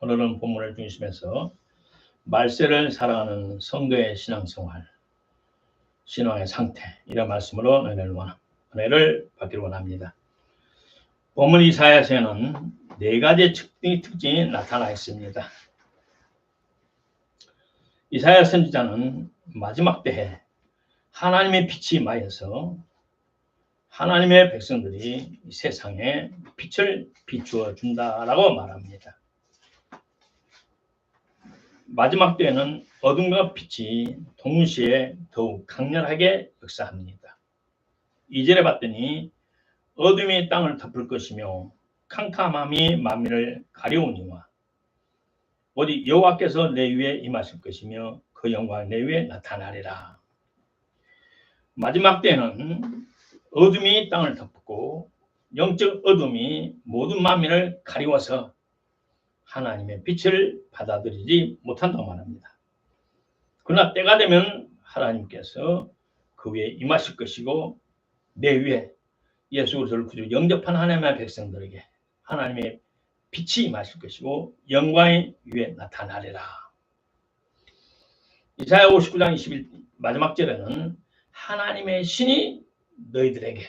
오늘은 본문을 중심해서 말세를 살아가는 성도의 신앙생활, 신앙의 상태 이런 말씀으로 은혜를, 원, 은혜를 받기를 원합니다. 본문 이사야서에는 네 가지 특징이, 특징이 나타나 있습니다. 이사야 선지자는 마지막 때에 하나님의 빛이 임하여서 하나님의 백성들이 세상에 빛을 비추어 준다라고 말합니다. 마지막 때에는 어둠과 빛이 동시에 더욱 강렬하게 역사합니다. 이절에 봤더니 어둠이 땅을 덮을 것이며 캄캄함이 만민을 가려우니와 어디 여호와께서 내 위에 임하실 것이며 그 영광 내 위에 나타나리라. 마지막 때는 어둠이 땅을 덮고 영적 어둠이 모든 만민을 가리워서 하나님의 빛을 받아들이지 못한다고 말합니다. 그러나 때가 되면 하나님께서 그 위에 임하실 것이고 내 위에 예수 그리스도를 구주 영접한 하나님의 백성들에게 하나님의 빛이 임하실 것이고 영광이 위에 나타나리라. 이사야 59장 21 마지막 절에는 하나님의 신이 너희들에게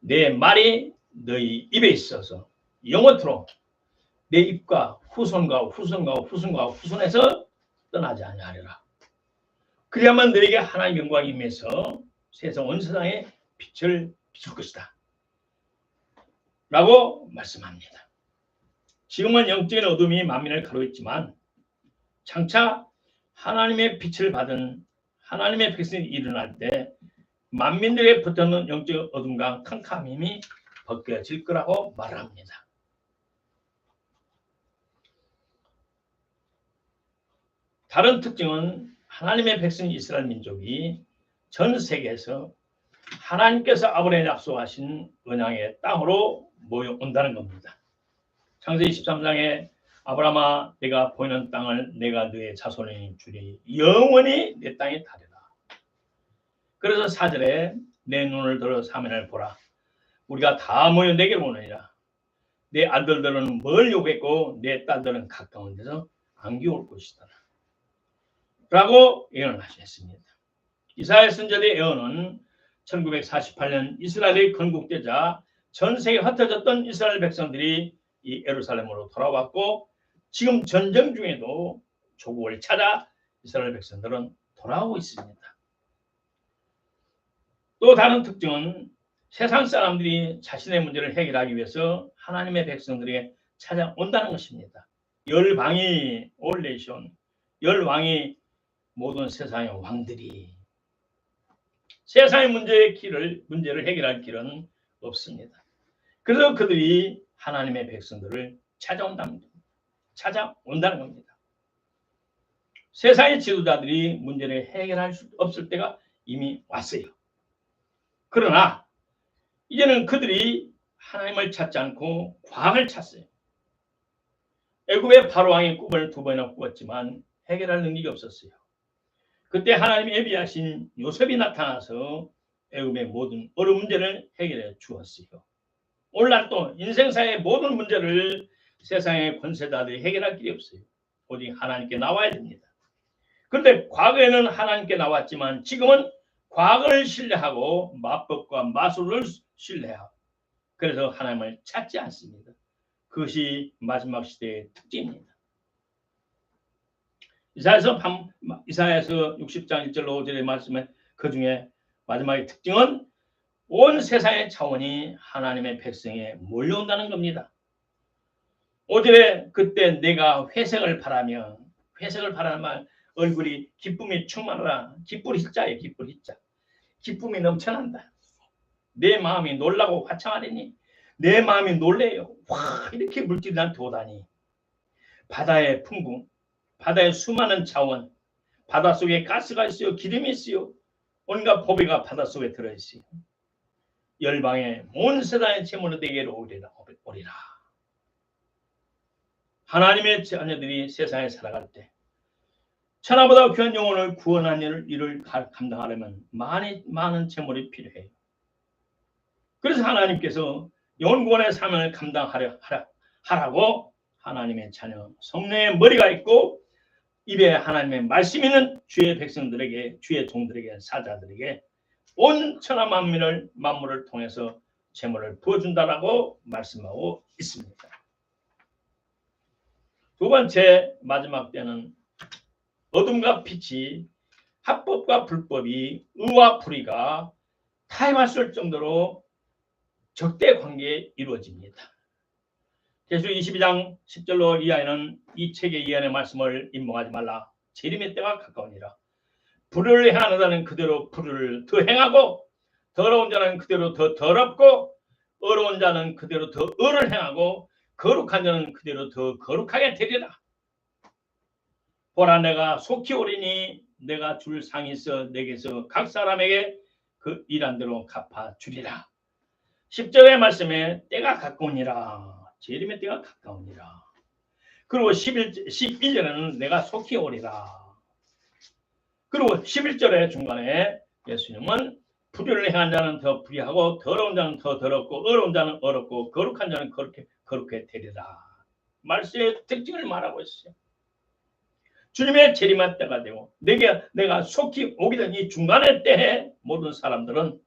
내 말이 너희 입에 있어서 영원토록 내 입과 후손과 후손과 후손과 후손에서 떠나지 아니하리라. 그래야만 너에게 하나님의 영광이 임해서 세상 온 세상에 빛을 비출 것이다. 라고 말씀합니다. 지금은 영적인 어둠이 만민을 가로있지만 장차 하나님의 빛을 받은 하나님의 백성이 일어날 때 만민들에게 붙어있는 영적 어둠과 캄캄함이 벗겨질 거라고 말합니다. 다른 특징은 하나님의 백성 이스라엘 민족이 전 세계에서 하나님께서 아브라함에 약속하신 언양의 땅으로 모여온다는 겁니다. 창세기 13장에 아브라함아 내가 보이는 땅을 내가 너의 자손에 주리 영원히 내 땅에 다리라. 그래서 사절에 내 눈을 들어 사면을 보라. 우리가 다 모여 내게로 오느니라. 내 아들들은 멀리 오겠고 내 딸들은 가까운 데서 안기 올 것이다. 라고 예언을 하셨습니다. 이사야 선지자의 예언은 1948년 이스라엘의 건국되자 전 세계 흩어졌던 이스라엘 백성들이 이 예루살렘으로 돌아왔고 지금 전쟁 중에도 조국을 찾아 이스라엘 백성들은 돌아오고 있습니다. 또 다른 특징은 세상 사람들이 자신의 문제를 해결하기 위해서 하나님의 백성들에게 찾아온다는 것입니다. 열방이 올레이션, 열왕이 모든 세상의 왕들이 세상의 문제의 길을 문제를 해결할 길은 없습니다. 그래서 그들이 하나님의 백성들을 찾아온다는 겁니다. 찾아온다는 겁니다. 세상의 지도자들이 문제를 해결할 수 없을 때가 이미 왔어요. 그러나 이제는 그들이 하나님을 찾지 않고 과학을 찾어요. 애굽의 바로 왕의 꿈을 두 번이나 꾸었지만 해결할 능력이 없었어요. 그때 하나님이 예비하신 요셉이 나타나서 애굽의 모든 어려운 문제를 해결해 주었어요. 오늘날 또 인생사의 모든 문제를 세상의 권세자들이 해결할 길이 없어요. 오직 하나님께 나와야 됩니다. 그런데 과거에는 하나님께 나왔지만 지금은 과거를 신뢰하고 마법과 마술을 신뢰하고 그래서 하나님을 찾지 않습니다. 그것이 마지막 시대의 특징입니다. 이사야서 이사야서 60장 1절로 5절의 말씀에 그 중에 마지막의 특징은 온 세상의 차원이 하나님의 백성에 몰려온다는 겁니다. 5절에 그때 내가 회색을 바라며 회색을 바라면 얼굴이 기쁨이 충만하라 기쁠 희자예 기쁠 희자 기쁨이 넘쳐난다. 내 마음이 놀라고 화창하리니 내 마음이 놀래요. 와 이렇게 물질이 나한테 오다니 바다의 풍부 바다에 수많은 자원, 바닷속에 가스가 있어요. 기름이 있어요. 온갖 보배가 바닷속에 들어있어요. 열방의 온 세상의 채무는 내게로 오리라. 오리라. 하나님의 자녀들이 세상에 살아갈 때 천하보다 귀한 영혼을 구원한 일을, 일을 감당하려면 많이 많은 재물이 필요해요. 그래서 하나님께서 영혼 구원의 사명을 감당하려 하라, 하라고 하나님의 자녀 성령의 머리가 있고 입에 하나님의 말씀 있는 주의 백성들에게 주의 종들에게 사자들에게 온 천하 만민을 만물을 통해서 재물을 부어준다라고 말씀하고 있습니다. 두 번째 마지막 때는 어둠과 빛이 합법과 불법이 의와 불의가 타임할 정도로 적대 관계에 이루어집니다. 계수 22장 10절로 이하에는 이 책의 이하의 말씀을 인봉하지 말라. 재림의 때가 가까우니라. 불을 행하는 그대로 불을 더 행하고 더러운 자는 그대로 더 더럽고 어려운 자는 그대로 더 의를 행하고 거룩한 자는 그대로 더 거룩하게 되리라. 보라 내가 속히 오리니 내가 줄 상이 있어 내게서 각 사람에게 그 일한 대로 갚아 주리라. 10절의 말씀에 때가 가까우니라. 재림의 때가 가까우니라. 그리고 11, 12절에는 내가 속히 오리라. 그리고 11절의 중간에 예수님은 불의를 행한 자는 더 불의하고 더러운 자는 더 더럽고 어려운 자는 어렵고 거룩한 자는 그렇게 거룩해 되리라. 말씀의 특징을 말하고 있어요. 주님의 재림할 때가 되고 내게 내가 속히 오기 전이 중간의 때에 모든 사람들은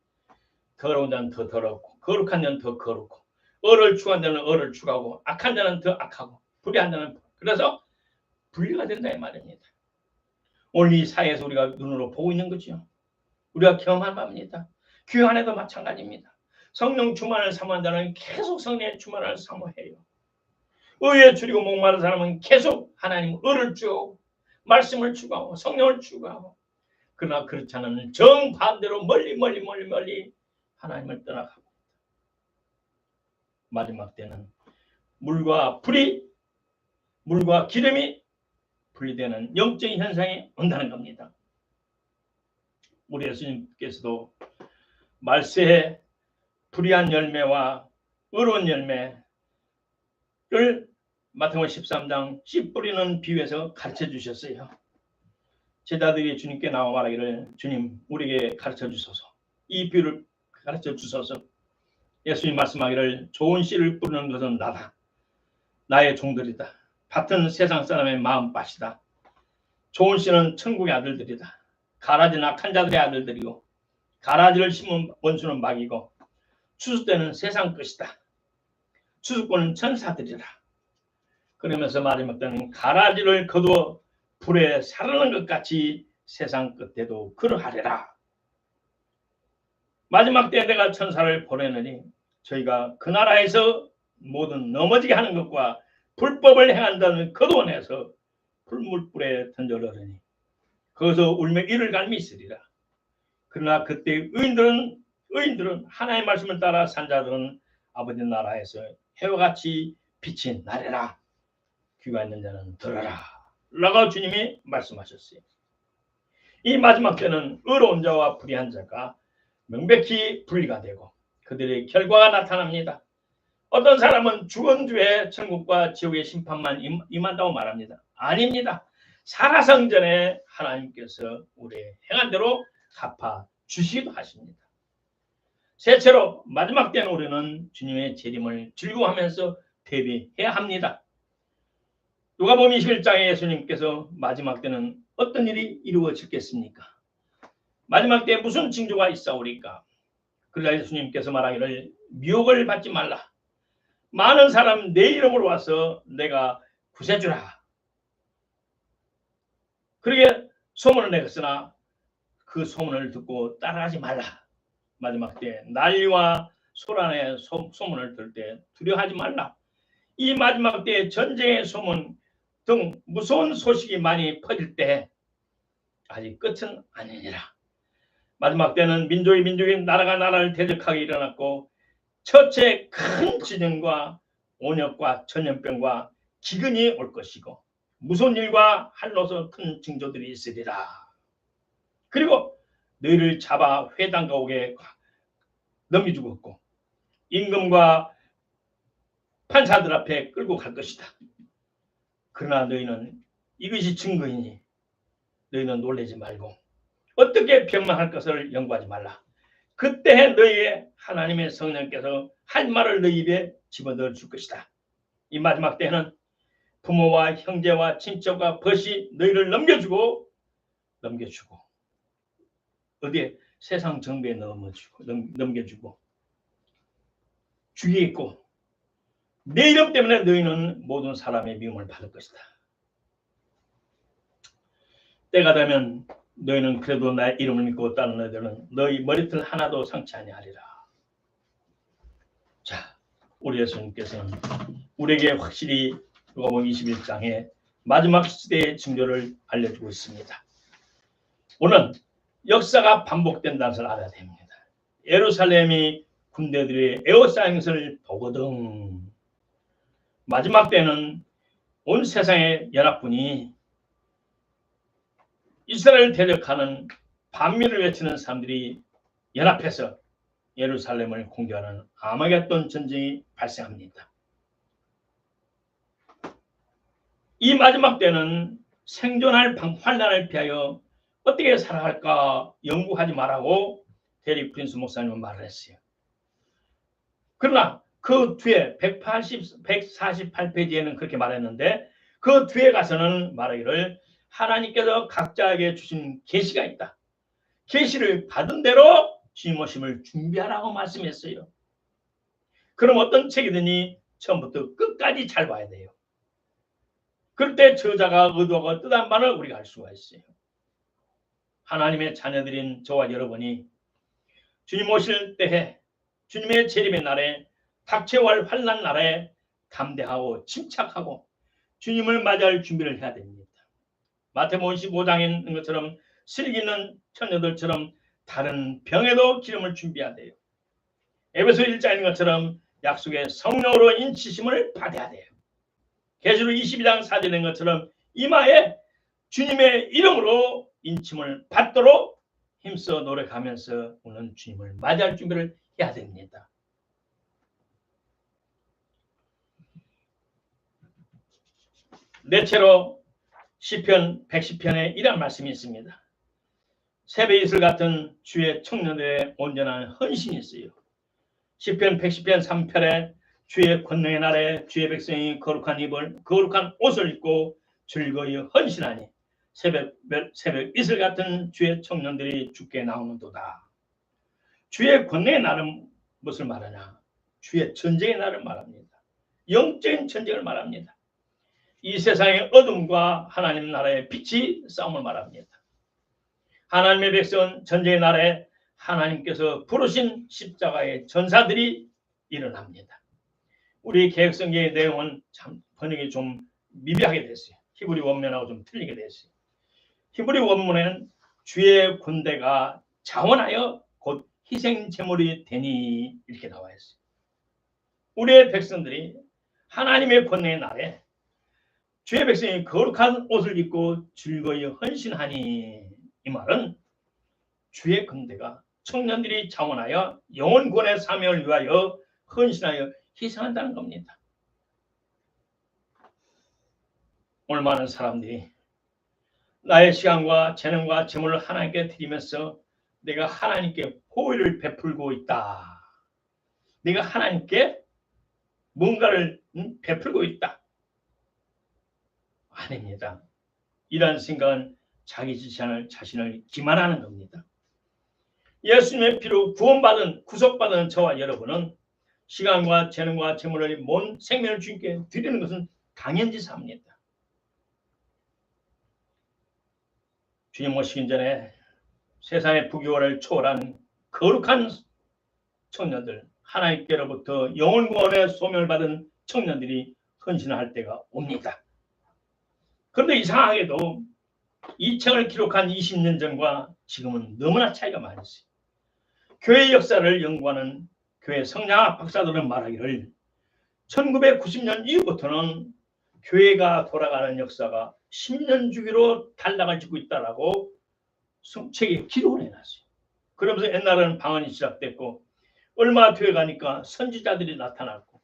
더러운 자는 더 더럽고 거룩한 자는 더 거룩고 어를 추한 자는 어를 추하고 악한 자는 더 악하고 불의한 자는 그래서 분리가 된다 이 말입니다. 오늘 이 사회에서 우리가 눈으로 보고 있는 거죠. 우리가 경험한 바입니다. 교회 안에도 마찬가지입니다. 성령 충만을 사모한 자는 계속 성령의 충만을 사모해요. 의에 줄이고 목마른 사람은 계속 하나님 의를 주고 말씀을 추구하고 성령을 추구하고 그러나 그렇지 않은 정반대로 멀리 멀리 멀리 멀리 하나님을 떠나가고 마지막 때는 물과 불이 물과 기름이 분리되는 영적인 현상이 온다는 겁니다. 우리 예수님께서도 말세에 불의한 열매와 의로운 열매를 마태복음 13장 씨 뿌리는 비유에서 가르쳐 주셨어요. 제자들이 주님께 나와 말하기를 주님 우리에게 가르쳐 주소서. 이 비유를 가르쳐 주소서. 예수님 말씀하기를 좋은 씨를 뿌리는 것은 나다. 나의 종들이다. 밭은 세상 사람의 마음밭이다. 좋은 씨는 천국의 아들들이다. 가라지는 악한 자들의 아들들이고 가라지를 심은 원수는 막이고 추수 때는 세상 것이다. 추수권은 천사들이라. 그러면서 마지막 때는 가라지를 거두어 불에 사르는 것 같이 세상 끝에도 그러하리라. 마지막 때 내가 천사를 보내느니 저희가 그 나라에서 모든 넘어지게 하는 것과 불법을 행한다는 거두어내서 불물불에 던져넣으니 거기서 울며 이를 갈미 있으리라. 그러나 그때 의인들은 의인들은 하나의 말씀을 따라 산 자들은 아버지 나라에서 해와 같이 빛이 나래라. 귀가 있는 자는 들어라. 라고 주님이 말씀하셨어요. 이 마지막 때는 의로운 자와 불의한 자가 명백히 분리가 되고 그들의 결과가 나타납니다. 어떤 사람은 죽은 뒤에 천국과 지옥의 심판만 임한다고 말합니다. 아닙니다. 살아성 전에 하나님께서 우리의 행한 대로 갚아 주시기도 하십니다. 셋째로 마지막 때는 우리는 주님의 재림을 즐거워하면서 대비해야 합니다. 누가복음 21장에 예수님께서 마지막 때는 어떤 일이 이루어지겠습니까? 마지막 때 무슨 징조가 있사오리까? 그러자 예수님께서 말하기를 미혹을 받지 말라. 많은 사람 내 이름으로 와서 내가 구세주라. 그러게 소문을 내었으나 그 소문을 듣고 따라하지 말라. 마지막 때 난리와 소란의 소, 소문을 들 때 두려워하지 말라. 이 마지막 때 전쟁의 소문 등 무서운 소식이 많이 퍼질 때 아직 끝은 아니니라. 마지막 때는 민족이 민족이 나라가 나라를 대적하게 일어났고 첫째 큰 지진과 온역과 전염병과 기근이 올 것이고 무서운 일과 한로서 큰 징조들이 있으리라. 그리고 너희를 잡아 회당 가옥에 넘겨주었고 임금과 판사들 앞에 끌고 갈 것이다. 그러나 너희는 이것이 증거이니 너희는 놀라지 말고 어떻게 병만할 것을 연구하지 말라. 그때 너희의 하나님의 성령께서 할 말을 너희 입에 집어넣어 줄 것이다. 이 마지막 때는 부모와 형제와 친척과 벗이 너희를 넘겨주고 넘겨주고 어디에 세상 정비에 넘어주고 넘, 넘겨주고 죽이겠고 내 이름 때문에 너희는 모든 사람의 미움을 받을 것이다. 때가 되면 너희는 그래도 나의 이름을 믿고 따르는 너희들은 너희 머리털 하나도 상치 아니하리라. 자, 우리 예수님께서는 우리에게 확실히 누가복음 21장에 마지막 시대의 징조를 알려주고 있습니다. 오늘 역사가 반복된다는 것을 알아야 됩니다. 예루살렘이 군대들의 에어사이응을 보거든 마지막 때는 온 세상의 연합군이 이스라엘 대적하는 반미를 외치는 사람들이 연합해서 예루살렘을 공격하는 아마겟돈 전쟁이 발생합니다. 이 마지막 때는 생존할 방 환란을 피하여 어떻게 살아갈까 연구하지 말라고 대리 프린스 목사님은 말을 했어요. 그러나 그 뒤에 180, 148페이지에는 그렇게 말했는데 그 뒤에 가서는 말하기를 하나님께서 각자에게 주신 계시가 있다. 계시를 받은 대로 주님 오심을 준비하라고 말씀했어요. 그럼 어떤 책이든지 처음부터 끝까지 잘 봐야 돼요. 그럴 때 저자가 의도하고 뜻한 바를 우리가 알 수가 있어요. 하나님의 자녀들인 저와 여러분이 주님 오실 때에 주님의 재림의 날에 닥쳐올 환란 날에 담대하고 침착하고 주님을 맞이할 준비를 해야 됩니다. 마태복음 15장에 있는 것처럼 슬기는 처녀들처럼 다른 병에도 기름을 준비해야 돼요. 에베소 1장에 있는 것처럼 약속의 성령으로 인치심을 받아야 돼요. 계시록 22장 4절에 있는 것처럼 이마에 주님의 이름으로 인침을 받도록 힘써 노력하면서 오는 주님을 맞이할 준비를 해야 됩니다. 넷째로 시편 110편에 이런 말씀이 있습니다. 새벽 이슬 같은 주의 청년들의 온전한 헌신이 있어요. 시편 110편 3편에 주의 권능의 날에 주의 백성이 거룩한 입을 거룩한 옷을 입고 즐거이 헌신하니 새벽 새벽 이슬 같은 주의 청년들이 죽게 나오는도다. 주의 권능의 날은 무엇을 말하냐? 주의 전쟁의 날을 말합니다. 영적인 전쟁을 말합니다. 이 세상의 어둠과 하나님 나라의 빛이 싸움을 말합니다. 하나님의 백성은 전쟁의 날에 하나님께서 부르신 십자가의 전사들이 일어납니다. 우리 개혁성경의 내용은 참 번역이 좀 미비하게 됐어요. 히브리 원문하고 좀 틀리게 됐어요. 히브리 원문에는 주의 군대가 자원하여 곧 희생 제물이 되니 이렇게 나와 있어요. 우리의 백성들이 하나님의 권능의 날에 주의 백성이 거룩한 옷을 입고 즐거이 헌신하니 이 말은 주의 군대가 청년들이 자원하여 영혼권의 사명을 위하여 헌신하여 희생한다는 겁니다. 오늘 많은 사람들이 나의 시간과 재능과 재물을 하나님께 드리면서 내가 하나님께 호의를 베풀고 있다. 내가 하나님께 뭔가를 베풀고 있다. 아닙니다. 이러한 생각은 자기 자신을, 자신을 기만하는 겁니다. 예수님의 피로 구원받은 구속받은 저와 여러분은 시간과 재능과 재물을 먼 생명을 주님께 드리는 것은 당연지사입니다. 주님 오시기 전에 세상의 부귀원을 초월한 거룩한 청년들 하나님께로부터 영혼구원의 소명을 받은 청년들이 헌신할 때가 옵니다. 그런데 이상하게도 이 책을 기록한 20년 전과 지금은 너무나 차이가 많이 있어요. 교회 역사를 연구하는 교회 성장학 박사들은 말하기를 1990년 이후부터는 교회가 돌아가는 역사가 10년 주기로 짓고 있다라고 책에 기록을 해놨어요. 그러면서 옛날에는 방언이 시작됐고 얼마 뒤에 가니까 선지자들이 나타났고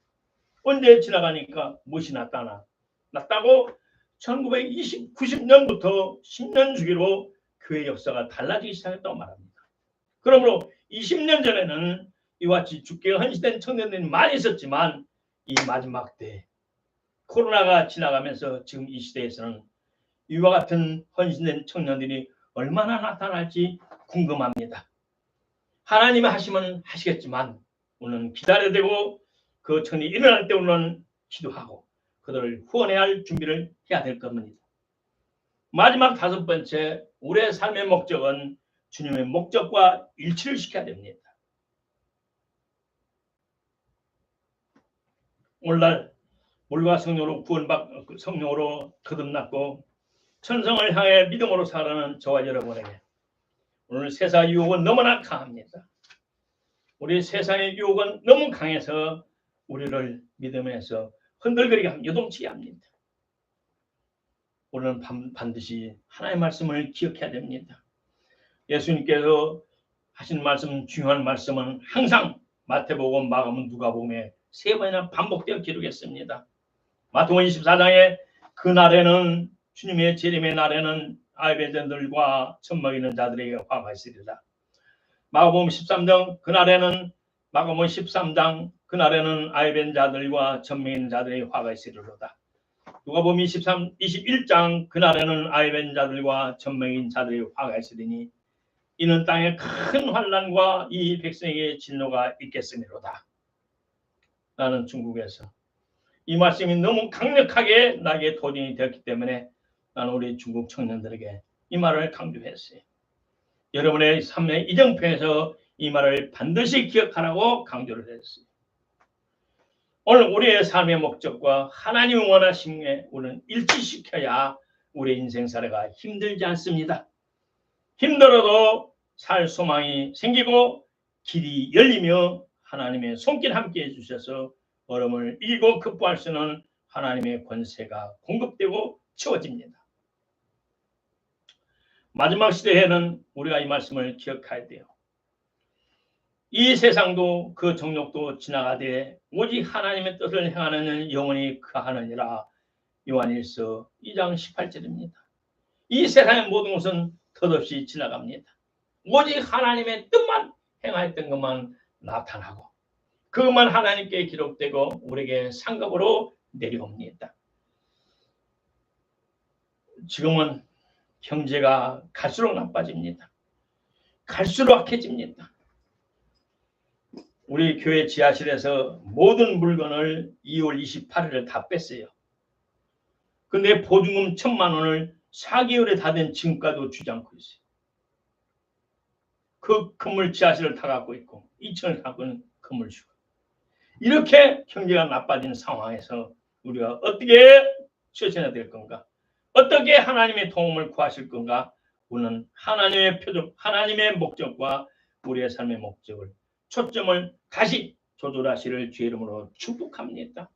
언제 지나가니까 무엇이 나타나 났다고 1990년부터 10년 주기로 교회 역사가 달라지기 시작했다고 말합니다. 그러므로 20년 전에는 이와 같이 죽게 헌신된 청년들이 많이 있었지만 이 마지막 때 코로나가 지나가면서 지금 이 시대에서는 이와 같은 헌신된 청년들이 얼마나 나타날지 궁금합니다. 하나님이 하시면 하시겠지만 우리는 기다려야 되고 그 천이 일어날 때 우리는 기도하고 그들을 후원해야 할 준비를 해야 될 겁니다. 마지막 다섯 번째 우리의 삶의 목적은 주님의 목적과 일치를 시켜야 됩니다. 오늘날 물과 성령으로 구원받 그 성령으로 거듭났고 천성을 향해 믿음으로 살아가는 저와 여러분에게 오늘 세상 유혹은 너무나 강합니다. 우리 세상의 유혹은 너무 강해서 우리를 믿음에서 흔들거리게 합니다. 요동치게 합니다. 우리는 반- 반드시 하나님의 말씀을 기억해야 됩니다. 예수님께서 하신 말씀 중요한 말씀은 항상 마태복음, 마가복음, 누가복음에 세 번이나 반복되어 기록했습니다. 마태복음 24장에 그날에는 주님의 재림의 날에는 아이베전들과 젖먹이는 자들에게 화가 있으리라. 마가복음 13장 그날에는 마가복음 13장 그날에는 아이벤 자들과 젖먹이는 자들에게 화가 있으리로다. 누가복음 23 21장 그날에는 아이벤 자들과 젖먹인 자들에게 화가 있으리니 이는 땅에 큰 환란과 이 백성에게 진노가 있겠음이로다. 나는 중국에서 이 말씀이 너무 강력하게 나에게 도전이 되었기 때문에 나는 우리 중국 청년들에게 이 말을 강조했어요. 여러분의 삶의 이정표에서 이 말을 반드시 기억하라고 강조를 했어요. 오늘 우리의 삶의 목적과 하나님이 원하심에 우리는 일치시켜야 우리의 인생사례가 힘들지 않습니다. 힘들어도 살 소망이 생기고 길이 열리며 하나님의 손길 함께 해주셔서 어려움을 이기고 극복할 수 있는 하나님의 권세가 공급되고 채워집니다. 마지막 시대에는 우리가 이 말씀을 기억해야 돼요. 이 세상도 그 정욕도 지나가되 오직 하나님의 뜻을 행하는 영혼이 그하느니라 요한일서 2장 18절입니다. 이 세상의 모든 것은 덧없이 지나갑니다. 오직 하나님의 뜻만 행하였던 것만 나타나고 그것만 하나님께 기록되고 우리에게 상급으로 내려옵니다. 지금은 경제가 갈수록 나빠집니다. 갈수록 악해집니다. 우리 교회 지하실에서 모든 물건을 2월 28일에 다 뺐어요. 근데 보증금 천만 원을 4개월에 다 된 지금까지도 주지 않고 있어요. 그 건물 지하실을 다 갖고 있고 2층을 갖고 있는 건물 주고 이렇게 경제가 나빠진 상황에서 우리가 어떻게 실천해야 될 건가? 어떻게 하나님의 도움을 구하실 건가? 우리는 하나님의 표적, 하나님의 목적과 우리의 삶의 목적을 초점을 다시 조절하시를 주의 이름으로 축복합니다.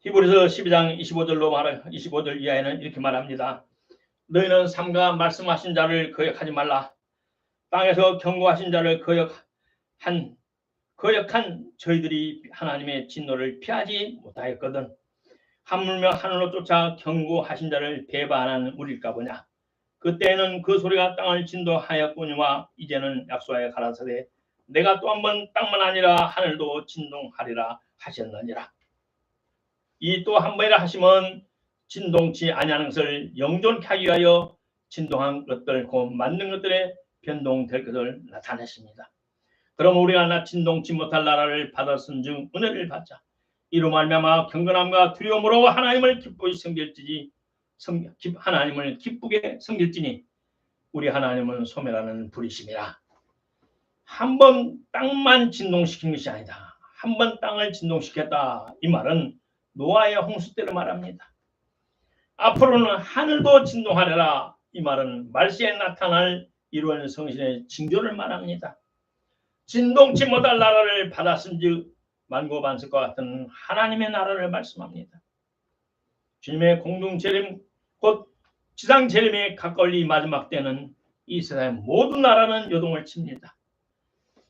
히브리서 12장 25절로 말하 25절 이하에는 이렇게 말합니다. 너희는 삼가 말씀하신 자를 거역하지 말라. 땅에서 경고하신 자를 거역한 거역한 저희들이 하나님의 진노를 피하지 못하였거든. 하물며 하늘로 쫓아 경고하신 자를 배반하는 우리일까 보냐. 그때는 그 소리가 땅을 진동하였거니와 이제는 약속하여 가라사대 내가 또 한 번 땅만 아니라 하늘도 진동하리라 하셨느니라. 이 또 한 번이라 하시면 진동치 아니하는 것을 영존케 하기 위하여 진동한 것들 곧 만든 것들의 변동될 것을 나타내십니다. 그럼 우리가 나 진동치 못할 나라를 받았은즉 은혜를 받자. 이로 말미암아 경건함과 두려움으로 하나님을 기쁘게 섬길지니 하나님을 기쁘게 섬길지니 우리 하나님은 소멸하는 불이심이라. 한 번 땅만 진동시킨 것이 아니다. 한 번 땅을 진동시켰다. 이 말은 노아의 홍수 때를 말합니다. 앞으로는 하늘도 진동하리라. 이 말은 말세에 나타날 이루어진 성신의 징조를 말합니다. 진동치 못할 나라를 받았은즉 만고반석과 같은 하나님의 나라를 말씀합니다. 주님의 공동 재림 곧 지상 재림에 가까울리 마지막 때는 이 세상의 모든 나라는 요동을 칩니다.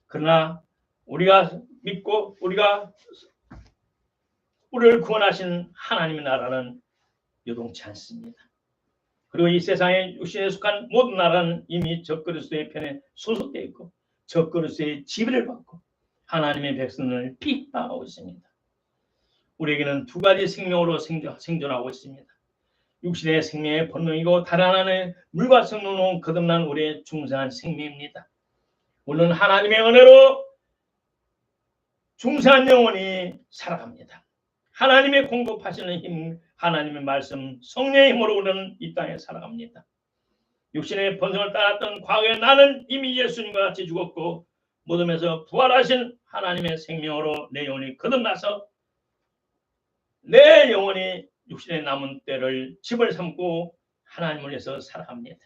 그러나 우리가 믿고 우리가 우리를 구원하신 하나님의 나라는 요동치 않습니다. 그리고 이 세상에 육신에 속한 모든 나라는 이미 적그리스도의 편에 소속되어 있고 적그리스도의 지배를 받고 하나님의 백성을 핍박하고 있습니다. 우리에게는 두 가지 생명으로 생존, 생존 하고 있습니다. 육신의 생명의 본능이고 다른 하나는 물과 성령으로 거듭난 우리의 중생한 생명입니다. 물론 하나님의 은혜로 중생한 영혼이 살아갑니다. 하나님의 공급하시는 힘, 하나님의 말씀, 성령의 힘으로 우리는 이 땅에 살아갑니다. 육신의 본성을 따랐던 과거의 나는 이미 예수님과 같이 죽었고 무덤에서 부활하신 하나님의 생명으로 내 영혼이 거듭나서 내 영혼이 육신의 남은 때를 집을 삼고 하나님을 위해서 살아갑니다.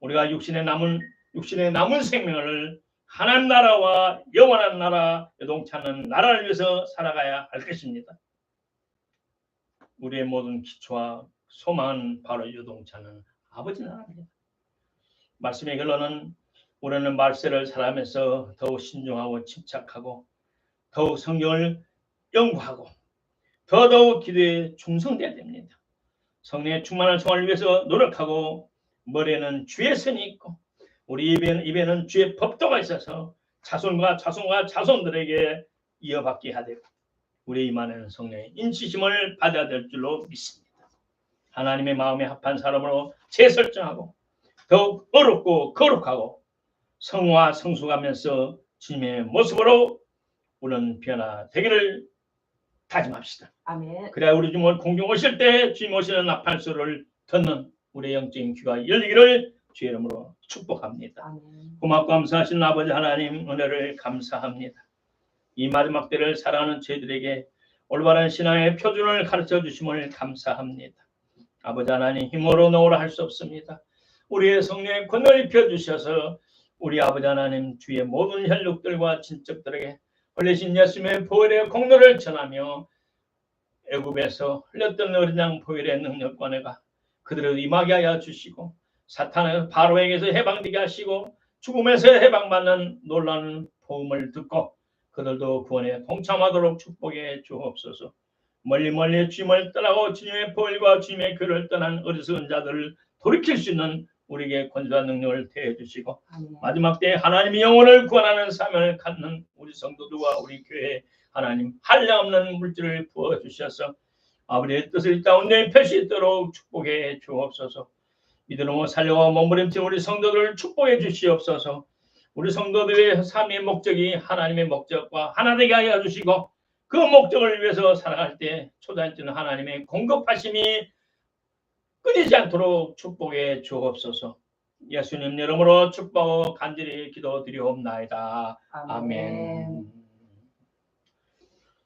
우리가 육신의 남은 육신의 남은 생명을 하나님 나라와 영원한 나라 요동치않는 나라를 위해서 살아가야 할 것입니다. 우리의 모든 기초와 소망은 바로 요동치않는 아버지 나라입니다. 말씀의 결론은 우리는 말세를 살아가면서 더욱 신중하고 침착하고 더욱 성경을 연구하고 더더욱 기도에 충성돼야 됩니다. 성령의 충만한 생활을 위해서 노력하고 머리에는 주의 선이 있고 우리 입에는, 입에는 주의 법도가 있어서 자손과 자손과 자손들에게 이어받게 하되 우리 이만에는 성령의 인치심을 받아야 될 줄로 믿습니다. 하나님의 마음에 합한 사람으로 재설정하고 더욱 어렵고 거룩하고 성화 성숙하면서 주님의 모습으로 우리는 변화되기를 다짐합시다. 아멘. 그래야 우리 주님을 공경 오실 때 주님 오시는 나팔 소를 듣는 우리의 영적인 귀가 열리기를 주의 이름으로 축복합니다. 아멘. 고맙고 감사하신 아버지 하나님 은혜를 감사합니다. 이 마지막 때를 살아가는 저희들에게 올바른 신앙의 표준을 가르쳐 주심을 감사합니다. 아버지 하나님 힘으로 노라 할 수 없습니다. 우리의 성령의 권을 입혀 주셔서 우리 아버지 하나님 주의 모든 혈육들과 친척들에게 흘리신 예수님의 보혈의 공로를 전하며 애굽에서 흘렸던 어린 양 보혈의 능력과 내가 그들을 임하게 하여 주시고 사탄의 바로에게서 해방되게 하시고 죽음에서 해방받는 놀라운 복음을 듣고 그들도 구원에 동참하도록 축복해 주옵소서. 멀리 멀리 주님을 떠나고 주님의 보혈과 주님의 교를 떠난 어리석은 자들을 돌이킬 수 있는 우리에게 권세와 능력을 대해 주시고. 마지막 때 하나님의 영혼을 구원하는 사명을 갖는 우리 성도들과 우리 교회 하나님 한량없는 물질을 부어 주셔서 아버지의 뜻을 이 가운데 펼치도록 축복해 주옵소서. 믿음으로 살려와 몸부림친 우리 성도들을 축복해 주시옵소서. 우리 성도들의 삶의 목적이 하나님의 목적과 하나 되게 하여 주시고 그 목적을 위해서 살아갈 때 초단지는 하나님의 공급하심이 끊이지 않도록 축복해 주옵소서. 예수님 이름으로 축복 간절히 기도드리옵나이다. 아멘.